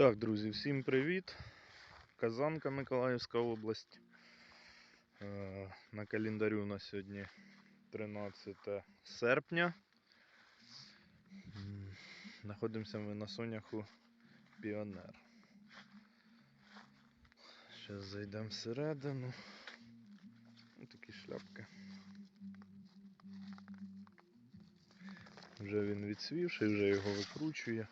Так, друзі, всім привіт. Казанка Миколаївська область. Е, На календарю на сьогодні 13 серпня. Знаходимося ми на соняху Піонер. Зараз зайдемо всередину. Ось такі шляпки. Вже він відсвівший, вже його викручує.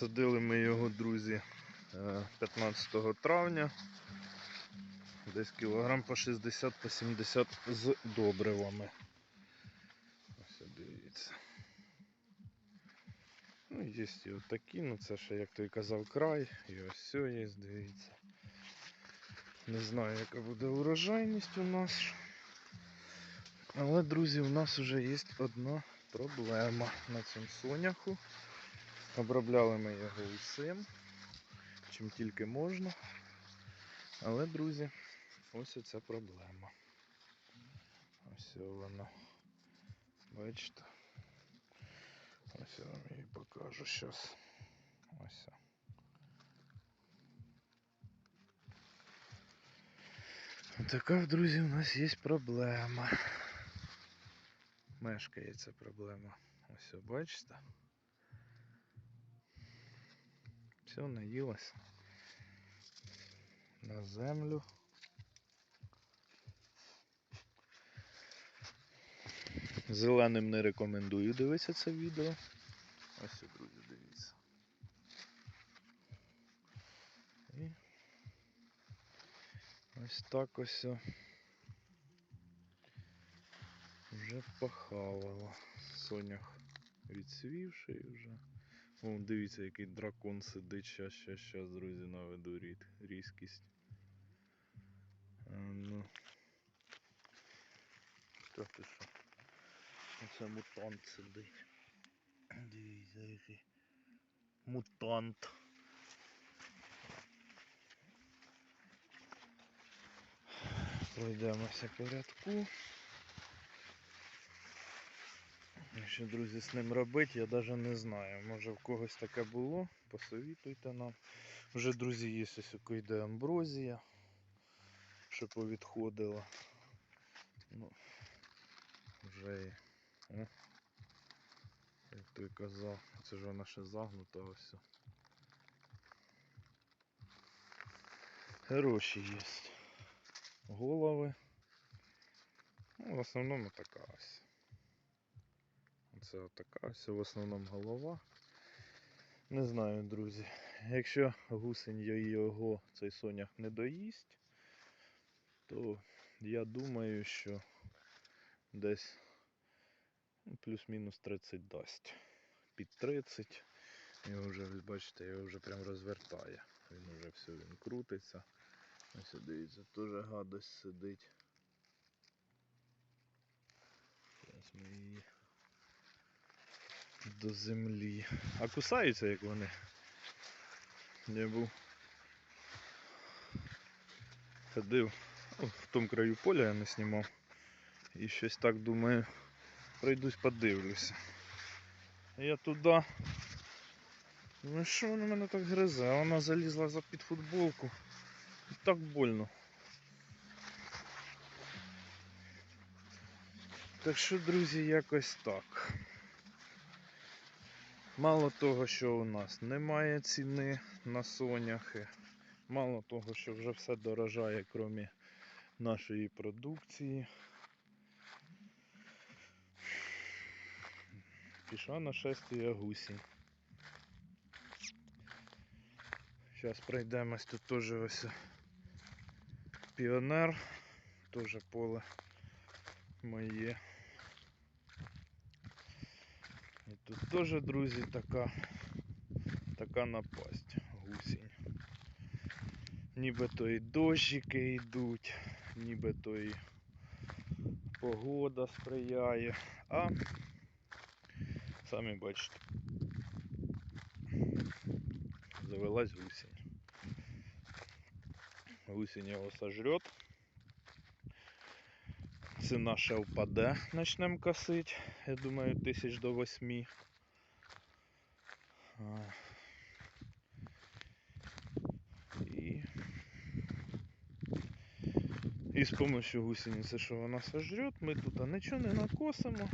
Садили ми його, друзі, е, 15 травня. Десь кілограм по 60 по 70 з добривами. Ось дивіться. Ну, є і отакі, ну це ще, як той казав, край. І ось все є, дивіться. Не знаю, яка буде урожайність у нас. Але, друзі, у нас вже є одна проблема на цьому соняху. Обробляли ми його усім, чим тільки можна. Але, друзі, ось оця проблема. Ось вона. Бачите? Ось я вам її покажу зараз. Ось. Така, друзі, у нас є проблема. Мешкає ця проблема. Ось, бачите? Все, наїлась на землю. Зеленим не рекомендую дивитися це відео. Ось, друзі, дивіться. І ось так ось вже похавало. Сонях відсвівший вже. О, дивіться, який дракон сидить. Щас, щас, щас, друзі, наведу рід, різкість. А, ну. Та ти що? Оце мутант сидить. Дивіться, який. Мутант. Пройдемося по Що, друзі, з ним робити, я навіть не знаю. Може в когось таке було, посовітуйте нам. Вже, друзі, є ось йде амброзія, що повідходила. Ну, вже і. Як той казав, це ж вона ще загнута ось. Хороші є голови. Ну, в основному така ось. Це отака ось в основному голова. Не знаю, друзі. Якщо гусень його цей сонях не доїсть, то я думаю, що десь ну, плюс-мінус 30 дасть. Під 30. Його вже, ви бачите, його вже прям розвертає. Він вже все, він крутиться. Ось дивіться, теж гадость сидить. Зараз ми її до землі. А кусаються як вони. Я був ходив о, в тому краю поля я не знімав. І щось так думаю, пройдусь подивлюся. Я туди. Ну що вона мене так гризе? Вона залізла за під футболку. І так больно. Так що, друзі, якось так. Мало того, що у нас немає ціни на соняхи, мало того, що вже все дорожає, крім нашої продукції. Пішла на нашестя гусінь. Зараз пройдемось тут теж ось піонер, теж поле моє. І тут теж, друзі, така, така напасть, гусінь. Нібито і дощики йдуть, нібито і погода сприяє, а самі бачите, завелась гусінь. Гусінь його сожрет. Ціна ще впаде, почнемо косити. Я думаю, тисяч до восьми. І, і з допомогою гусениці, що вона сожрет, ми тут нічого не накосимо,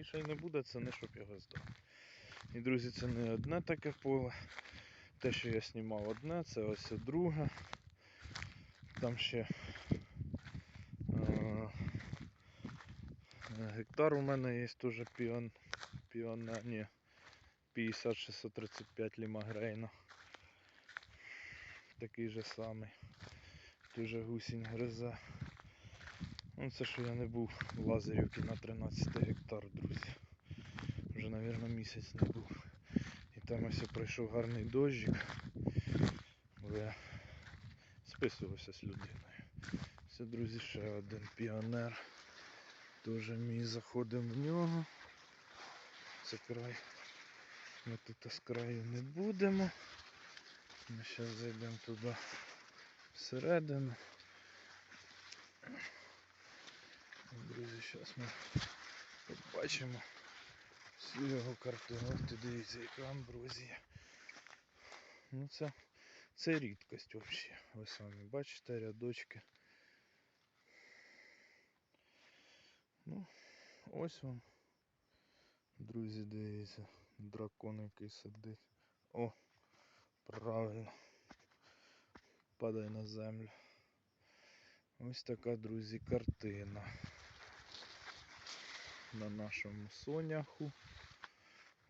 і ще й не буде ціни, щоб його здати. І, друзі, це не одне таке поле. Те, що я знімав одне, це ось друге. Там ще гектар у мене є теж піон, піона, ні, 50-635 лімагрейна. Такий же самий. Дуже гусінь гризе. Ну це що я не був в Лазарівці на 13 гектар, друзі. Вже, мабуть, місяць не був. І там ось пройшов гарний дощик. Бо я списувався з людиною. Це, друзі, ще один піонер. Дуже мій заходимо в нього. Це край. Ми тут з краю не будемо. Ми зараз зайдемо туди всередину. Друзі, зараз ми побачимо всю його картину. Ти дивіться, яка амброзія. Ну це, це рідкость взагалі. Ви самі бачите рядочки. Ну, ось вам. Друзі, дивіться, дракон який сидить. О, правильно. Падає на землю. Ось така, друзі, картина. На нашому соняху.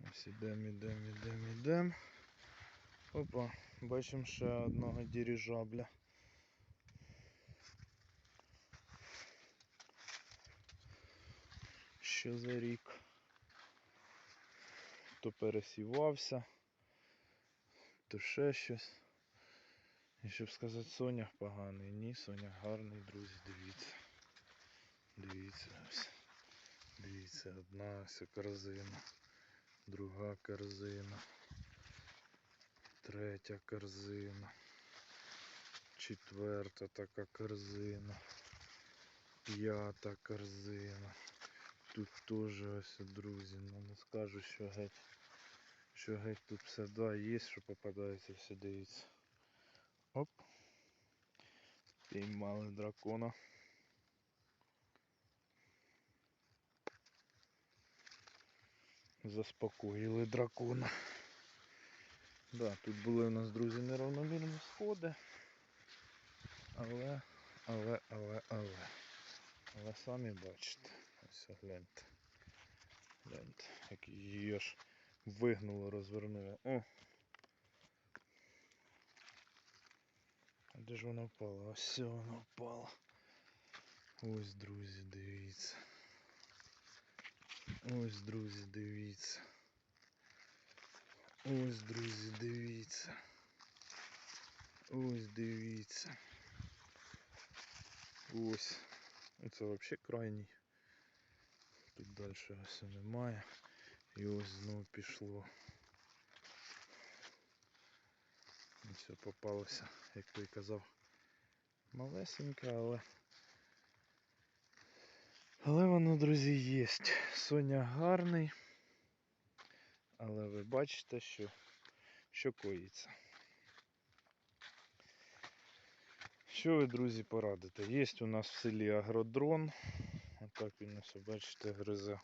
Ось ідемо, ідемо, ідемо, ідемо. Опа, бачимо ще одного дирижабля. Що за рік? То пересівався, то ще щось. І щоб сказати, сонях поганий. Ні, сонях гарний, друзі, дивіться. Дивіться ось. Дивіться, одна ось корзина, друга корзина, третя корзина, четверта така корзина, п'ята корзина. Тут теж ось, друзі, ну не скажу, що геть, що геть тут все да, є, що попадається, все дивіться. Оп. Піймали дракона. Заспокоїли дракона. Да, тут були у нас, друзі, неравномірні сходи. Але, але, але, але. Але самі бачите. Ось гляньте. Гляньте, як її аж вигнуло, розвернуло. О! А Де ж вона впала? Ось вона впала. Ось, друзі, дивіться. Ось, друзі, дивіться. Ось, друзі, дивіться. Ось дивіться. Ось. Це взагалі крайній. Тут далі ось немає. І ось знову пішло. Все попалося, як той казав, малесеньке, але але воно, друзі, є. Соня гарний. Але ви бачите, що, що коїться. Що ви, друзі, порадите? Є у нас в селі агродрон. Отак він ось, бачите, гризе.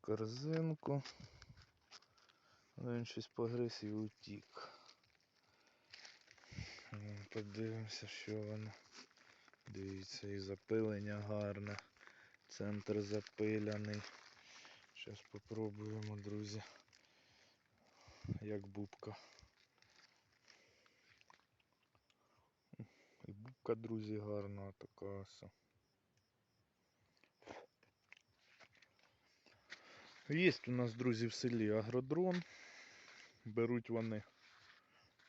Корзинку. Він щось погриз і утік. Ну, Подивимося, що воно. Дивіться, і запилення гарне. Центр запиляний. Зараз попробуємо, друзі. Як бубка. І бубка, друзі, гарна така ось. Є у нас, друзі, в селі агродрон. Беруть вони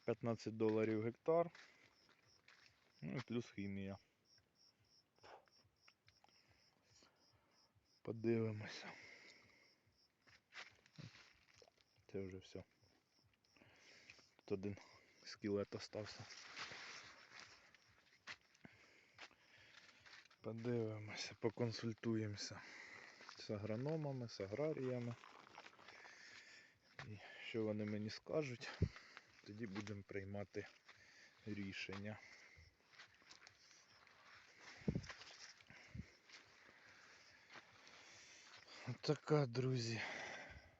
15 доларів гектар. Ну і плюс хімія. Подивимося. Це вже все. Тут один скелет остався. Подивимося, поконсультуємося. з агрономами, з аграріями. І що вони мені скажуть, тоді будемо приймати рішення. Така, друзі,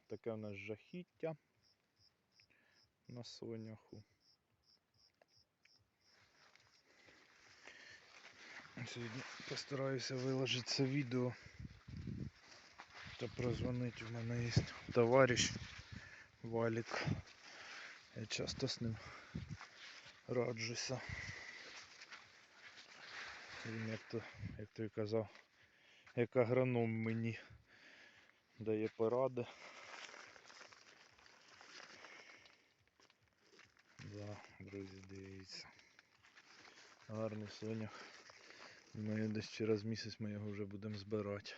таке в нас жахіття на соняху. Сьогодні постараюся виложити це відео та прозвонити. У мене є товариш Валік. Я часто з ним раджуся. Він як то, як той казав, як агроном мені дає поради. Да, друзі, дивіться. Гарний сонях. Думаю, десь через місяць ми його вже будемо збирати.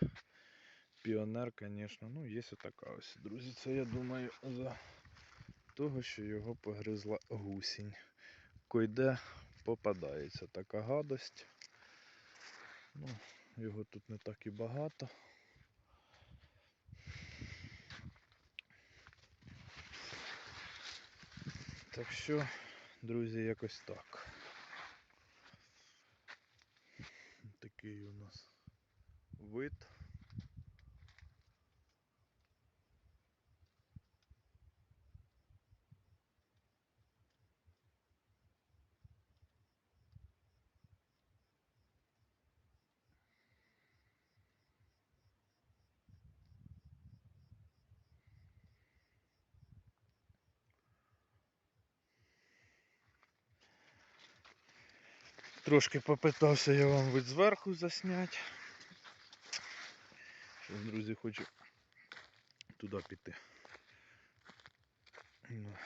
Піонер, звісно, ну є отака ось. Друзі, це я думаю за того, що його погризла гусінь. Койде попадається така гадость. Ну, його тут не так і багато. Так що, друзі, якось так. Такий у нас вид. Трошки попитався я вам вид зверху засняти. Щось, друзі, хочу туди піти. На-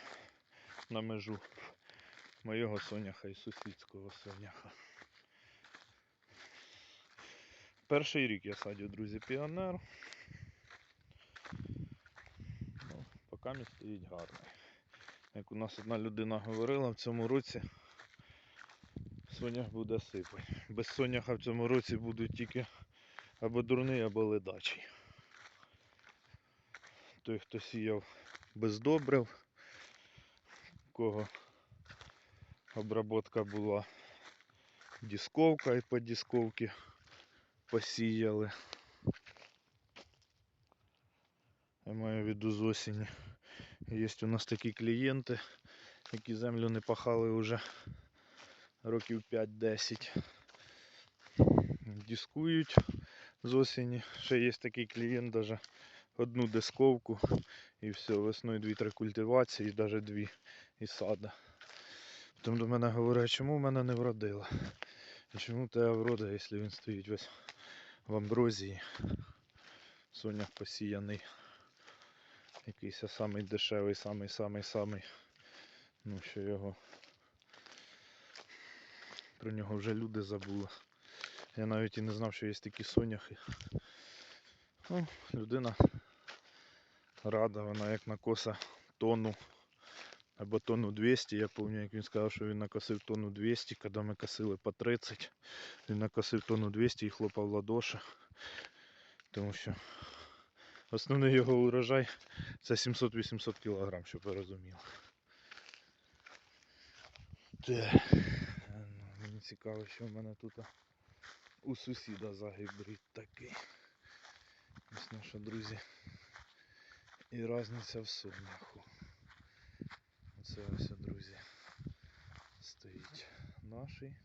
На межу моєго соняха і сусідського соняха. Перший рік я садю, друзі, піонер. Ну, поки стоїть гарний. Як у нас одна людина говорила, в цьому році сонях буде сипать. Без соняха в цьому році будуть тільки або дурний, або ледачий. Той, хто сіяв без добрив, кого обработка була дисковка і по дисковці посіяли. Я маю в виду з осені. Є у нас такі клієнти, які землю не пахали вже років 5-10. Дискують з осені. Ще є такий клієнт, даже одну дисковку і все, весною 2-3 культивації, навіть дві і сада. Потім до мене говорять, чому в мене не вродило? Чому тебе врода, якщо він стоїть весь в амброзії. Сонях посіяний. Якийсь самий дешевий, самий самий самий. Ну що його. Про нього вже люди забули. Я навіть і не знав, що є такі соняхи. Ну, людина рада, вона як накоса тонну або тонну 200. Я пам'ятаю, як він сказав, що він накосив тонну 200, коли ми косили по 30. Він накосив тонну 200 і хлопав в ладоші. Тому що основний його урожай це 700-800 кг, щоб ви розуміли. Те, ну, цікаво, що в мене тут у сусіда за гібрид такий. Ось наша, друзі. І різниця в соняху. Оце ось, друзі, стоїть наший,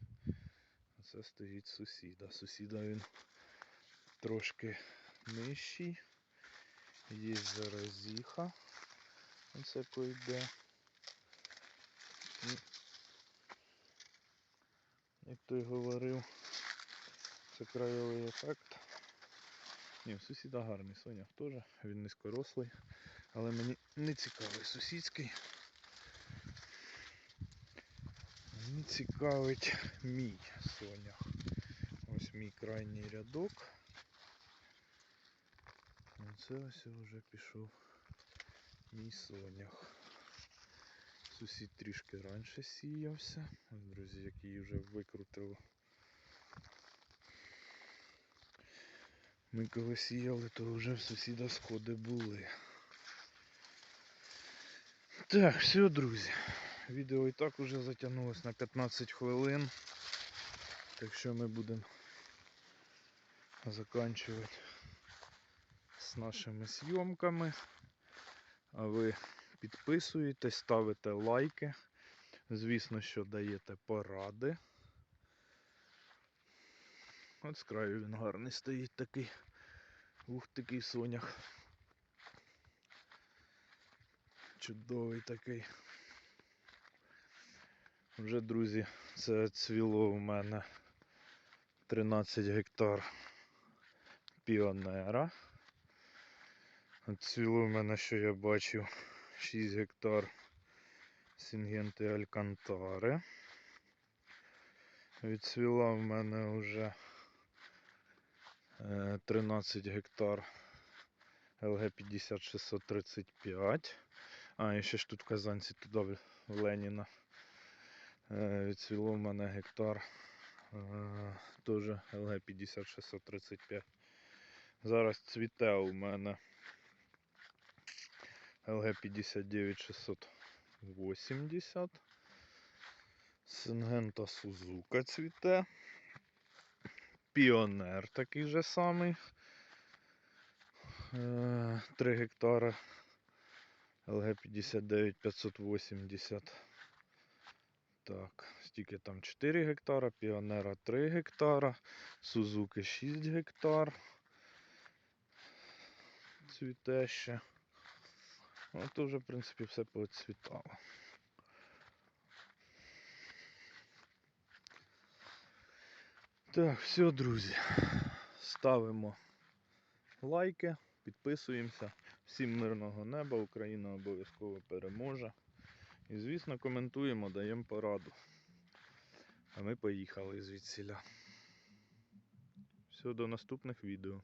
а це стоїть сусіда. Сусіда він трошки нижчий. Є заразіха. Оце пойде. Той говорив, це краєвий ефект. Ні, у сусіда гарний сонях теж, він низькорослий, але мені не цікавий сусідський. Мені цікавить мій сонях. Ось мій крайній рядок. Оце ось вже пішов мій сонях. Сусід трішки раніше сіявся. Друзі, який вже викрутив Ми коли сіяли, то вже в сусіда сходи були. Так, все, друзі. Відео і так уже затягнулось на 15 хвилин. Так що ми будемо заканчувати з нашими зйомками. А ви підписуєтесь, ставите лайки. Звісно, що даєте поради. От з краю він гарний стоїть такий. Ух, такий сонях. Чудовий такий. Вже, друзі, це цвіло у мене 13 гектар піонера. Цвіло у мене, що я бачив, 6 гектар Сінгенти Алькантари. Відцвіла в мене вже е, 13 гектар ЛГ 50635. А, і ще ж тут в Казанці туди в Леніна. Е, Відцвіло в мене гектар е, теж ЛГ 50635. Зараз цвіте у мене ЛГ 59680. Сингента Сузука цвіте. Піонер такий же самий. 3 гектара. ЛГ 59580. Так, стільки там 4 гектара, Піонера 3 гектара, Сузуки 6 гектар. Цвіте ще. Ну, то вже, в принципі, все поцвітало. Так, все, друзі. Ставимо лайки, підписуємося. Всім мирного неба, Україна обов'язково переможе. І, звісно, коментуємо, даємо пораду. А ми поїхали звідсіля. Все, до наступних відео.